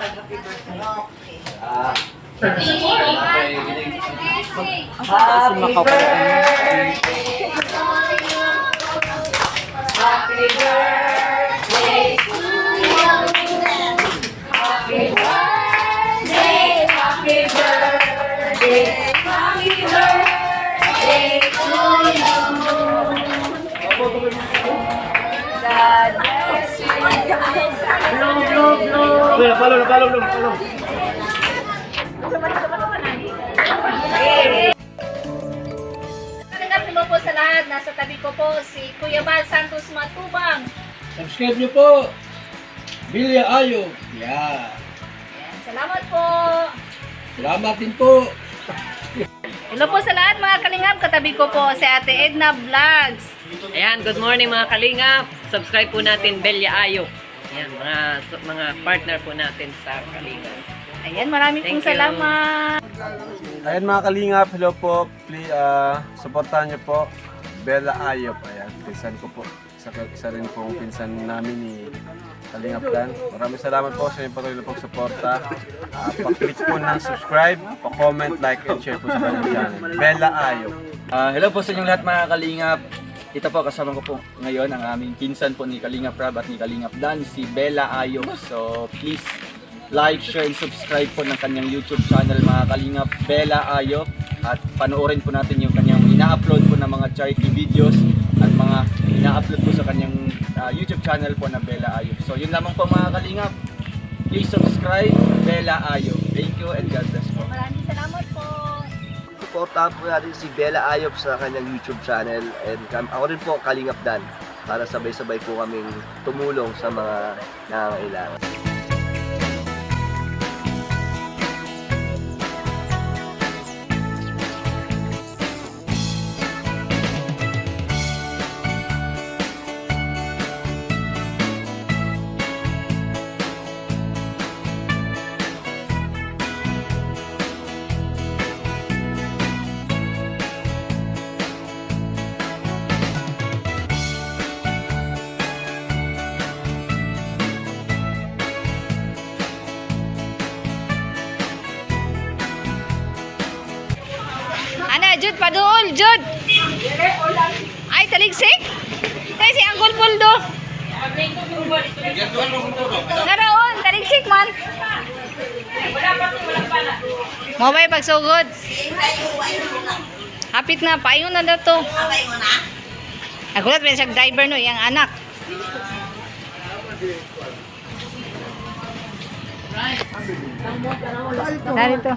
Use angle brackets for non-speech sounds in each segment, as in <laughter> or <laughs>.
Ah, Happy birthday. Happy birthday follow, follow, follow, follow. Tanggap mo po sa lahat. Nasa tabi ko po si Kuya Bal Santos Matubang. Subscribe niyo po. Bilya Ayo. Yeah. Ayan, Salamat po. Salamat din po. Hello po sa lahat mga kalingap. Katabi ko po si Ate Edna Vlogs. Ayan, good morning mga kalingap. Subscribe po natin Belia Ayo. Ayan, mga mga partner po natin sa kalingap. Ayan, maraming Thank pong you. salamat. Ayan mga kalingap, hello po. Please, uh, supportahan niyo po. Bella Ayop. Ayan, pinsan ko po. Isa, isa rin pong pinsan namin ni Kalingap Dan. Maraming salamat po sa inyong patuloy na pong suporta. Uh, pa-click po ng subscribe, pa-comment, like, and share po sa kanyang channel. Bella Ayop. Ah, hello po sa inyong lahat mga kalingap. Ito po kasama ko po ngayon ang aming pinsan po ni Kalingap Rab at ni Kalingap Dan, si Bella Ayo. So please like, share, and subscribe po ng kanyang YouTube channel mga Kalingap Bella Ayo. At panoorin po natin yung kanyang ina-upload po ng mga charity videos at mga ina-upload po sa kanyang ah, YouTube channel po na Bella Ayo. So yun lamang po mga Kalingap. Please subscribe Bella Ayo. Thank you and God bless po. Maraming salamat. Supportahan po natin si Bella Ayop sa kanyang YouTube channel and ako rin po Kalingap Dan para sabay-sabay po kaming tumulong sa mga nangangailangan. Paduol, Jud. Ay, taligsik? Tay, si Uncle Puldo. Naroon, taligsik man. Mo ba yung pagsugod? Hapit na, paingon na daw to. Nagulat ba siya driver no, yung anak. Narito.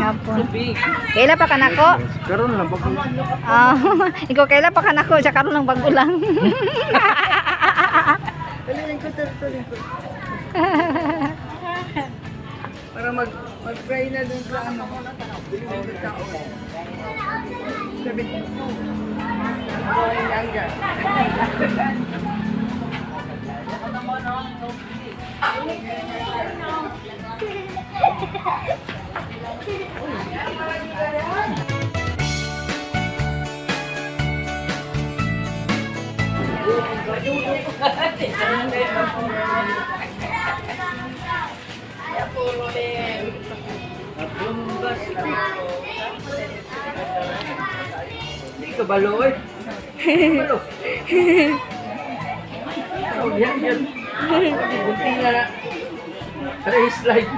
Hapon. Kaila pa kanako? Karoon lang, pag Ah, <laughs> ikaw kaila pa kanako sa karon ng bago lang. para mag mag-pray na dun sa ano. Sabi. Going younger. Hindi ka balo eh. <laughs> yan, yan. Kunti nga na. Slide.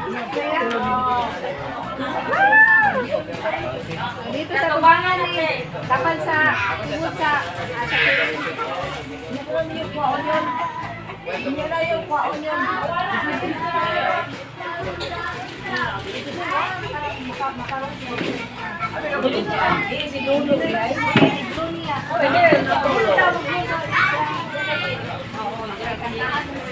Dito sa kubangan eh. ni tapal sa timod sa ah, sa Meron niyo po onion. Inyo na yung po onion. Dito si Dulo, right? Pwede, Yeah.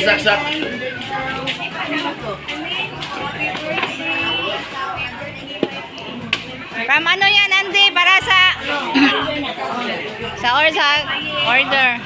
Saksak. Pam, ano yan, Andy? Para sa... sa or sa order.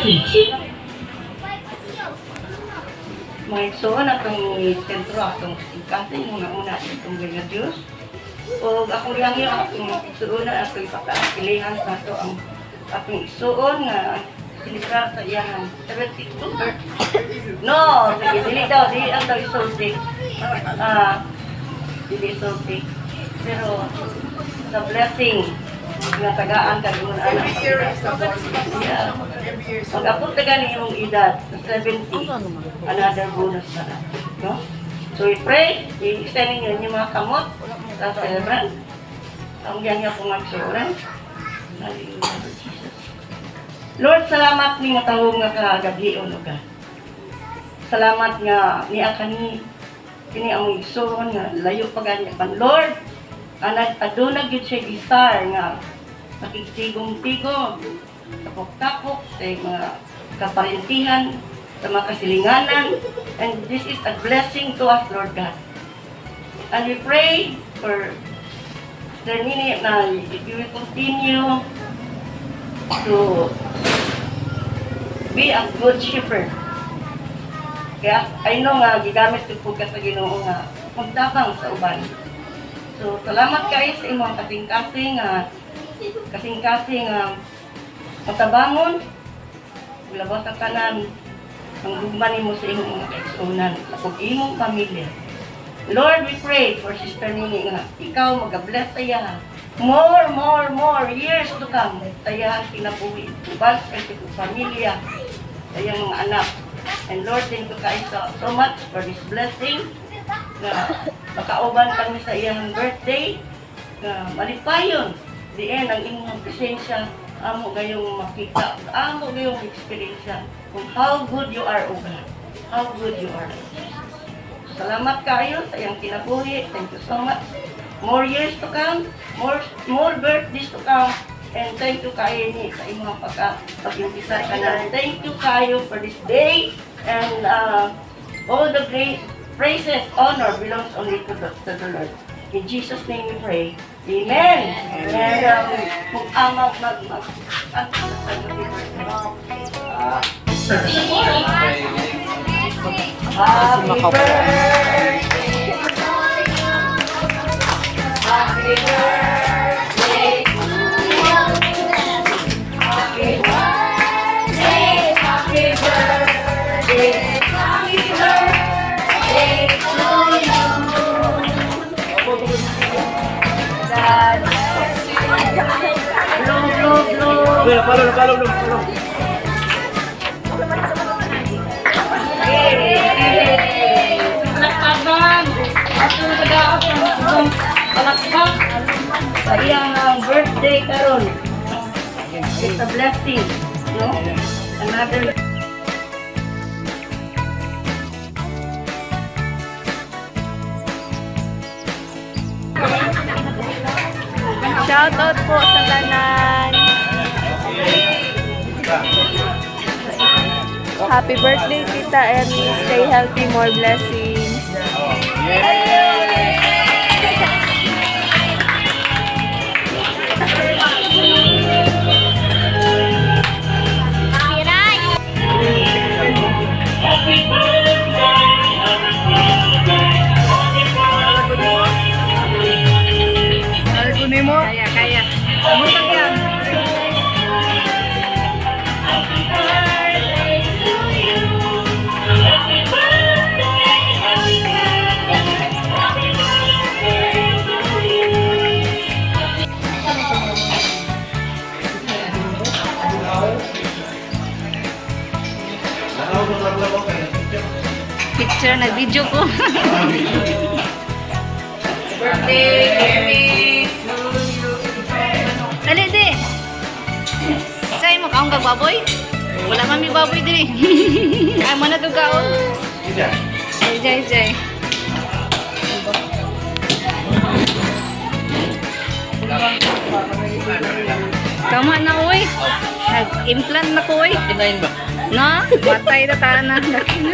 May suon atong sentro atong kasi muna-una itong mga Diyos. O ako lang yung akong suon na atong ipakaakilihan sa ito ang akong suon nga sinisra sa iyahan. 72 or... No! Sige, dili daw, dili ang daw isulti. Ah, dili isulti. Pero sa blessing nga tagaan ka yung anak. Yeah. Pag-apot na gani yung edad, sa 70, another bonus na lang. No? So we pray, i-extend ninyo yung mga kamot sa celebrant. Ang yan niya kung magsuran. Lord salamat ni nga tawag nga kagabi o ka. Salamat nga ni akani kini ang igsoon nga layo pa ganya pan Lord anak aduna gyud siya gisar nga nakiktigong-tigong tapok-tapok sa mga kaparentihan sa mga kasilinganan and this is a blessing to us Lord God. And we pray for the minute na you will continue to be a good shepherd. Kaya I know nga gigamit ko po sa Ginoo nga magtabang sa uban. So, salamat kayo sa imong kasing-kasing nga kasing-kasing nga matabangon. Labot ang kanan ang lugman mo sa imong mga kaigsunan sa imong pamilya. Lord, we pray for Sister Nini nga ikaw mag-bless tayo. More, more, more years to come. Tayo kinabuhi. Ubal sa iyong pamilya. Tayang mga anak. And Lord, thank you kayo so, so much for this blessing na makauban kami sa iyang birthday na malipayon di end ang inyong presensya amo gayong makita amo gayong experience. Kung how good you are O God. How good you are. Salamat kayo sa iyang kinabuhi. Thank you so much. More years to come. More more birthdays to come. And thank you kayo ni sa imong pagka pag-umpisa ka thank you kayo for this day. And uh, all the great praises, honor belongs only to the, to the Lord. In Jesus' name we pray. Amen. And um, kung amaw mag mag ang Happy birthday. Happy birthday blow, blow. Palo, palo, palo, palo. Palakpakan! At yung nag-aap ng palakpak sa iyang birthday karon. It's a blessing. No? Another Shout out po sa tanan. Happy birthday, Tita Emmy. Stay healthy, more blessings. Kaya, Picture na video ko. Dali, di. Sa'yo mo kaong baboy? Wala man may baboy din eh. Ay mo na to kaon. Jay, jay, jay. Tama na, uy. Nag-implant na ko, uy. Kinain ba? No? Matay na tanan. Asa mo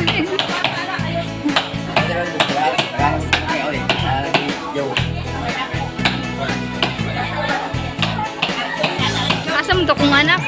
to kung anak?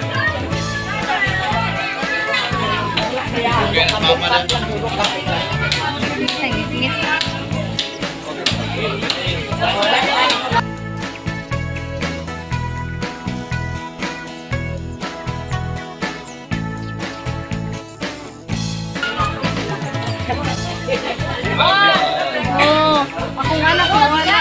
Oh, akong anak mo wala.